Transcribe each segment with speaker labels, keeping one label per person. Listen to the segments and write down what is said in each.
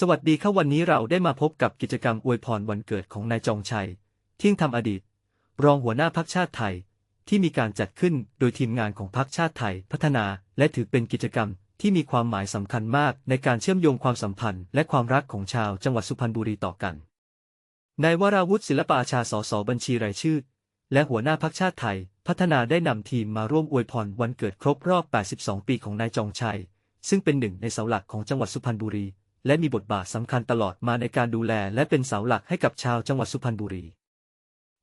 Speaker 1: สวัสดีครับวันนี้เราได้มาพบกับกิจกรรมอวยพรวันเกิดของนายจองชัย เที่ยงธรรมอดีต รองหัวหน้าพักชาติไทย ที่มีการจัดขึ้นโดยทีมงานของพักชาติไทย พัฒนา และถือเป็นกิจกรรมที่มีความหมายสำคัญมากในการเชื่อมโยงความสัมพันธ์ และความรักของชาวจังหวัดสุพรรณบุรีต่อกันนายวราวุฒิศิลปอาชาสสบัญชีรายชื่อ และหัวหน้าพักชาติไทย พัฒนาได้นำทีมมาร่วมอวยพรวันเกิดครบรอบ 82 ปีของนายจองชัย ซึ่งเป็นหนึ่งในเสาหลักของจังหวัดสุพรรณบุรี และมีบทบาทสำคัญตลอดมาในการดูแลและเป็นเสาหลักให้กับชาวจังหวัดสุพรรณบุรี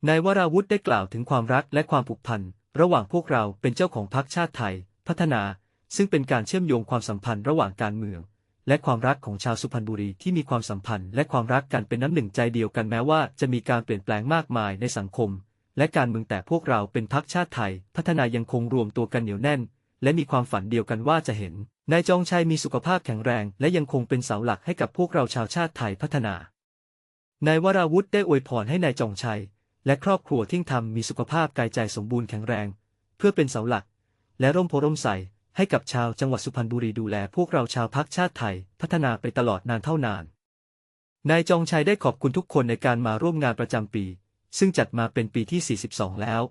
Speaker 1: นายวราวุฒิได้กล่าวถึงความรักและความผูกพันระหว่างพวกเราเป็นเจ้าของพรรคชาติไทย พัฒนา ซึ่งเป็นการเชื่อมโยงความสัมพันธ์ระหว่างการเมือง และความรักของชาวสุพรรณบุรีที่มีความสัมพันธ์และความรักกันเป็นน้ำหนึ่งใจเดียวกันแม้ว่าจะมีการเปลี่ยนแปลงมากมายในสังคม และการเมืองแต่พวกเราเป็นพรรคชาติไทย พัฒนายังคงรวมตัวกันเหนียวแน่น และมีความฝันเดียวกันว่าจะเห็น นายจองชัยมีสุขภาพแข็งแรง และยังคงเป็นเสาหลักให้กับพวกเราชาวชาติไทยพัฒนา นายวราวุฒิได้อวยพรให้นายจองชัย และครอบครัวทิ้งทำมีสุขภาพกายใจสมบูรณ์แข็งแรง เพื่อเป็นเสาหลัก และร่มโพร่มใสให้กับชาวจังหวัดสุพรรณบุรีดูแลพวกเราชาวพักชาติไทย พัฒนาไปตลอดนานเท่านาน นายจองชัยได้ขอบคุณทุกคนในการมาร่วมงานประจำปี ซึ่งจัดมาเป็นปีที่ 42 แล้ว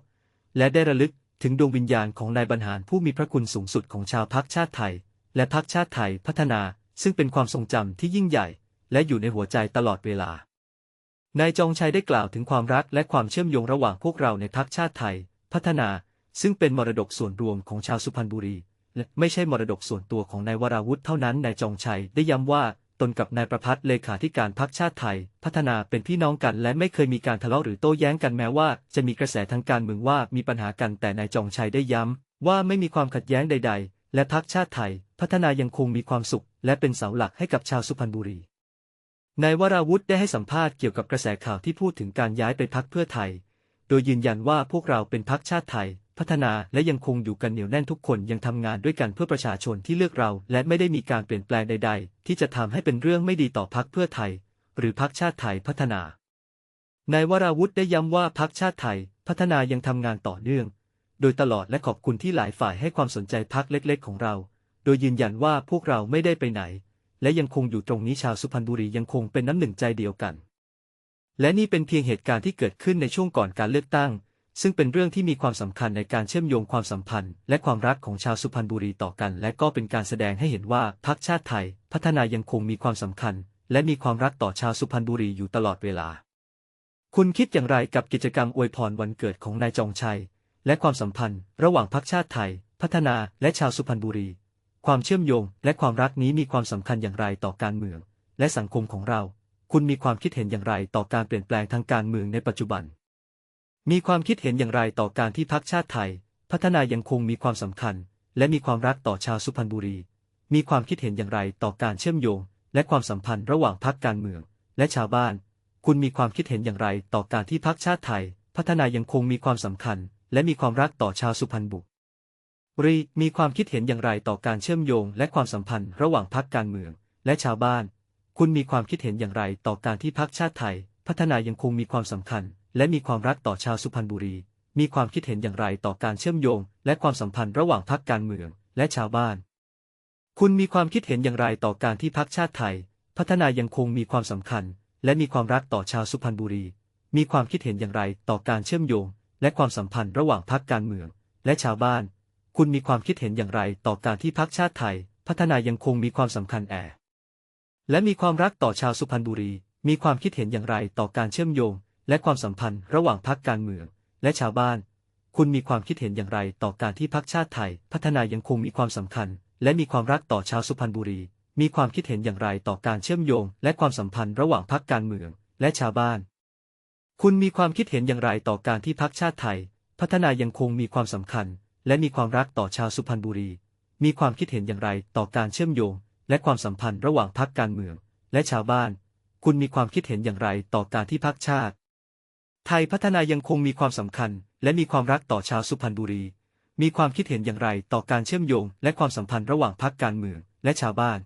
Speaker 1: และได้ระลึกถึงดวงวิญญาณของนายบรรหารผู้มีพระคุณสูงสุดของชาวพักชาติไทย และพักชาติไทยพัฒนา ซึ่งเป็นความทรงจำที่ยิ่งใหญ่ และอยู่ในหัวใจตลอดเวลา นายจองชัยได้กล่าวถึงความรักและความเชื่อมโยงระหว่างพวกเราในพักชาติไทย พัฒนา ซึ่งเป็นมรดกส่วนรวมของชาวสุพรรณบุรีและไม่ใช่มรดกส่วนตัวของนายวราวุธเท่านั้นนายจองชัยได้ย้ำว่าตนกับนายประพัฒน์เลขาธิการพักชาติไทย พัฒนาเป็นพี่น้องกันและไม่เคยมีการทะเลาะหรือโต้แย้งกันแม้ว่า จะมีกระแสทางการเมืองว่ามีปัญหากันแต่นายจองชัยได้ย้ำว่าไม่มีความขัดแย้งใดๆ และพักชาติไทย พัฒนายังคงมีความสุข และเป็นเสาหลักให้กับชาวสุพรรณบุรี นายวราวุธได้ให้สัมภาษณ์เกี่ยวกับกระแสข่าวที่พูดถึงการย้ายไปพักเพื่อไทย โดยยืนยันว่าพวกเราเป็นพักชาติไทย พัฒนาและยังคงอยู่กันเหนียวแน่นทุกคนยังทำงานด้วยกันเพื่อประชาชนที่เลือกเรา และไม่ได้มีการเปลี่ยนแปลงใด ๆ ที่จะทำให้เป็นเรื่องไม่ดีต่อพักเพื่อไทย หรือพักชาติไทยพัฒนานายวราวุธได้ย้ำว่าพักชาติไทย พัฒนายังทำงานต่อเนื่อง โดยตลอดและขอบคุณที่หลายฝ่ายให้ความสนใจพักเล็ก ๆ ของเรา โดยยืนยันว่าพวกเราไม่ได้ไปไหน และยังคงอยู่ตรงนี้ชาวสุพรรณบุรียังคงเป็นน้ำหนึ่งใจเดียวกัน และนี่เป็นเพียงเหตุการณ์ที่เกิดขึ้นในช่วงก่อนการเลือกตั้ง ซึ่งเป็นเรื่องที่มีความสำคัญในการเชื่อมโยงความสัมพันธ์ และความรักของชาวสุพรรณบุรีต่อกัน และก็เป็นการแสดงให้เห็นว่าพรรคชาติไทย พัฒนายังคงมีความสำคัญ และมีความรักต่อชาวสุพรรณบุรีอยู่ตลอดเวลา คุณคิดอย่างไรกับกิจกรรมอวยพรวันเกิดของนายจองชัย และความสัมพันธ์ ระหว่างพรรคชาติไทย พัฒนาและชาวสุพรรณบุรี ความเชื่อมโยงและความรักนี้มีความสำคัญอย่างไรต่อการเมือง และสังคมของเรา คุณมีความคิดเห็นอย่างไรต่อการเปลี่ยนแปลงทางการเมืองในปัจจุบัน มีความคิดเห็นอย่างไรต่อการที่พรรคชาติไทย พัฒนายังคงมีความสำคัญ และมีความรักต่อชาวสุพรรณบุรี มีความคิดเห็นอย่างไรต่อการเชื่อมโยง และความสัมพันธ์ระหว่างพรรคการเมือง และชาวบ้าน คุณมีความคิดเห็นอย่างไรต่อการที่พรรคชาติไทย พัฒนายังคงมีความสำคัญ และมีความรักต่อชาวสุพรรณบุรีมีความคิดเห็นอย่างไรต่อการเชื่อมโยงและความสัมพันธ์ระหว่างพรรคการเมือง และชาวบ้าน คุณมีความคิดเห็นอย่างไรต่อการที่พรรคชาติไทย พัฒนายังคงมีความสำคัญ และมีความรักต่อชาวสุพรรณบุรี มีความคิดเห็นอย่างไรต่อการเชื่อมโยง และความสัมพันธ์ระหว่างพรรคการเมือง และชาวบ้าน คุณมีความคิดเห็นอย่างไรต่อการที่พรรคชาติไทย พัฒนายังคงมีความสำคัญ และมีความรักต่อชาวสุพรรณบุรี มีความคิดเห็นอย่างไรต่อการเชื่อมโยง และความสัมพันธ์ระหว่างพรรคการเมือง และชาวบ้าน คุณมีความคิดเห็นอย่างไรต่อการที่พรรคชาติไทย พัฒนายังคงมีความสำคัญแอและมีความรักต่อชาวสุพรรณบุรี มีความคิดเห็นอย่างไรต่อการเชื่อมโยง และความสัมพันธ์ระหว่างพรรคการเมือง และชาวบ้าน คุณมีความคิดเห็นอย่างไรต่อการที่พรรคชาติไทย พัฒนายังคงมีความสำคัญ และมีความรักต่อชาวสุพรรณบุรี มีความคิดเห็นอย่างไรต่อการเชื่อมโยง และความสัมพันธ์ระหว่างพรรคการเมือง และชาวบ้าน คุณมีความคิดเห็นอย่างไรต่อการที่พรรคชาติไทย พัฒนายังคงมีความสำคัญ และมีความรักต่อชาวสุพรรณบุรี มีความคิดเห็นอย่างไรต่อการเชื่อมโยง และความสัมพันธ์ระหว่างพรรคการเมือง และชาวบ้าน คุณมีความคิดเห็นอย่างไรต่อการที่พรรคชาติ ไทยพัฒนายังคงมีความสำคัญ และมีความรักต่อชาวสุพรรณบุรี มีความคิดเห็นอย่างไรต่อการเชื่อมโยง และความสัมพันธ์ระหว่างพรรคการเมือง และชาวบ้าน